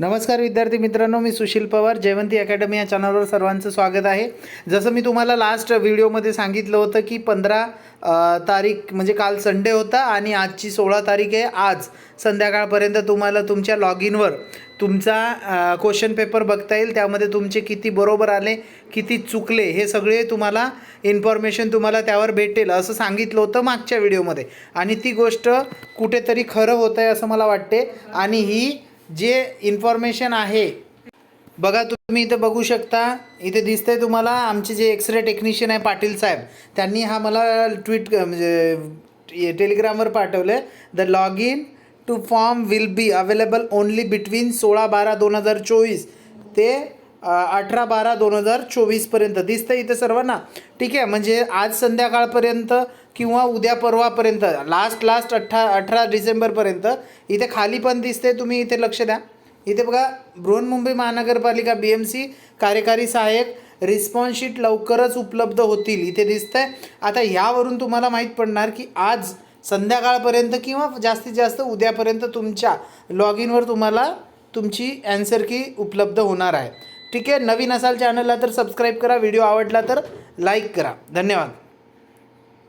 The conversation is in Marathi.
नमस्कार विद्यार्थी मित्रांनो मी सुशील पवार जयवंती अकॅडमी या चॅनलवर सर्वांचं स्वागत आहे. जसं मी तुम्हाला लास्ट व्हिडिओमध्ये सांगितलं होतं की पंधरा तारीख म्हणजे काल संडे होता आणि आजची सोळा तारीख आहे. आज संध्याकाळपर्यंत तुम्हाला तुमच्या लॉग इनवर तुमचा क्वेश्चन पेपर बघता येईल. त्यामध्ये तुमचे किती बरोबर आले किती चुकले हे सगळे तुम्हाला इन्फॉर्मेशन तुम्हाला त्यावर भेटेल असं सांगितलं होतं मागच्या व्हिडिओमध्ये आणि ती गोष्ट कुठेतरी खरं होतं आहे असं मला वाटते. आणि ही जे इन्फॉर्मेशन आहे बघा तुम्ही इथं बघू शकता इथे दिसतंय तुम्हाला आमचे जे एक्सरे टेक्निशियन आहे पाटील साहेब त्यांनी हा मला ट्विट म्हणजे टेलिग्रामवर पाठवलं the log in to form will be available only between सोळा बारा दोन हजार चोवीस ते अठरा बारा दोन हजार चोवीसपर्यंत दिसतं इथं सर्वांना. ठीक आहे म्हणजे आज संध्याकाळपर्यंत किंवा उद्या परवापर्यंत लास्ट लास्ट अठरा अठरा डिसेंबरपर्यंत इथे खाली पण दिसते तुम्ही इथे लक्ष द्या. इथे बघा बृहन्मुंबई महानगरपालिका बी एम सी कार्यकारी सहाय्यक रिस्पॉन्सशीट लवकरच उपलब्ध होतील इथे दिसतंय. आता ह्यावरून तुम्हाला माहीत पडणार की आज संध्याकाळपर्यंत किंवा जास्तीत जास्त उद्यापर्यंत तुमच्या लॉग इनवर तुम्हाला तुमची ॲन्सर की उपलब्ध होणार आहे. ठीक आहे? नवीन असाल चॅनलला तर सबस्क्राईब करा. व्हिडिओ आवडला तर लाईक करा. धन्यवाद.